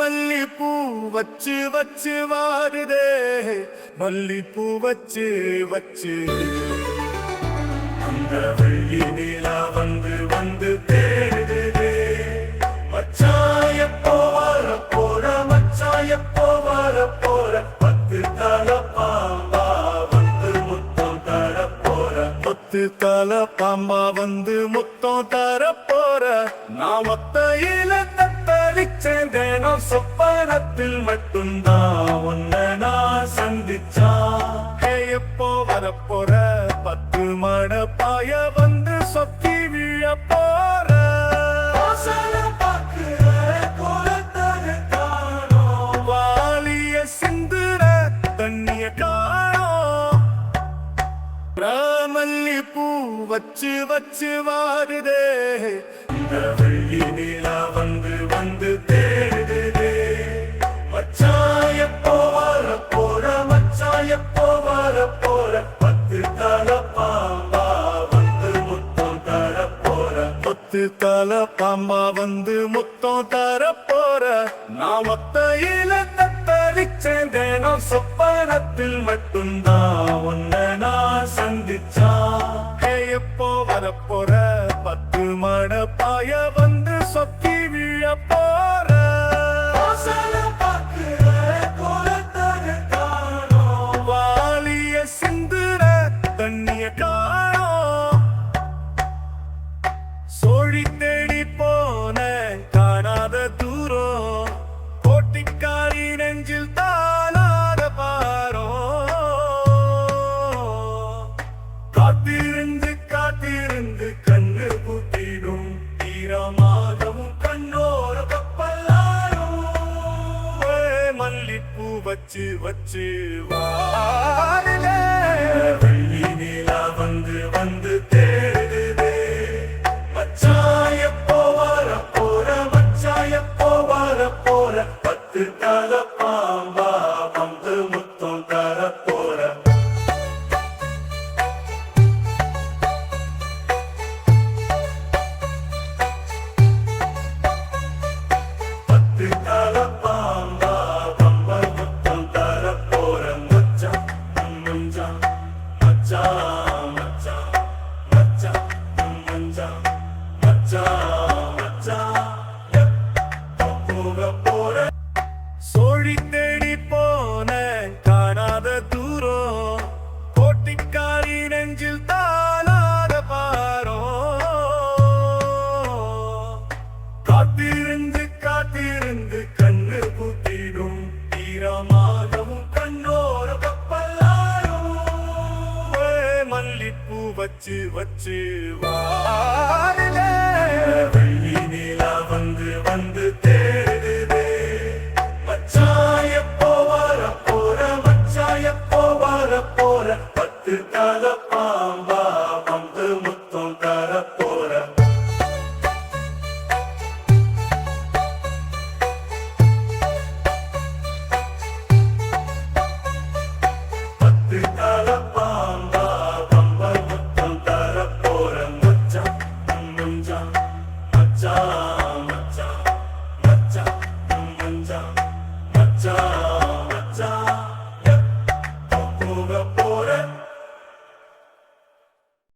மல்லிப்பூ வச்சு வச்சு வாருதே. மல்லிப்பூ வச்சு வச்சு. அந்த வெள்ளி நிலா வந்து வந்து தேடுதே. மச்சாய போவார போற மச்சாய போவார போற பத்து தல பாம்பா வந்து முத்தம் தர போற பத்து தல பாம்பா வந்து முத்தம் தர போற நான் மொத்தையில தத்தளிச்சேன் தினம் சொப்பனத்தில் மட்டும்தான் உன்னை நான் சந்திச்சான் ஹே, எப்போ வரப்போற? பத்து மட பாய வந்து சொத்தி விழ போற. வாலிய சிந்துற தண்ணிய காணோம் ராமல்லி பூ வச்சு வச்சு வாருதே இந்த வெள்ளி நிலா வர பத்து தல பாம்பா வந்து முத்தம் தர போற பத்து தல பாம்பா வந்து முத்தம் தர நான் மொத்தையில தத்தளிச்சேன் சொப்பனத்தில் மட்டும்தான் உன்னை நான் சந்திச்சா எப்போ வரப்போற? பத்து மட பாய வந்து சொத்தி விழ போற தீரமாகவும் கண்ணோர கப்பல்லாரும் மல்லிப்பூ வச்சு வச்சு வாரிலே வெள்ளி நிலா வந்து வந்து தேடுதே. மச்சான் எப்போ போற மச்சான் எப்போ போற பத்து தல சோழி தேடி போன காணாத தூரம் கோட்டிக்காரி நெஞ்சில் தாளாத பாரோ காத்திருந்து காத்திருந்து கண்ணு பூத்திடும் தீரமாகவும் கண்ணோர கப்பலாரும் மல்லிப்பூ வச்சு வச்சு வா. போறேன் மச்சான் மஞ்சான் மச்சான் மச்சான் மச்சான் மஞ்சான் மச்சான் மச்சான்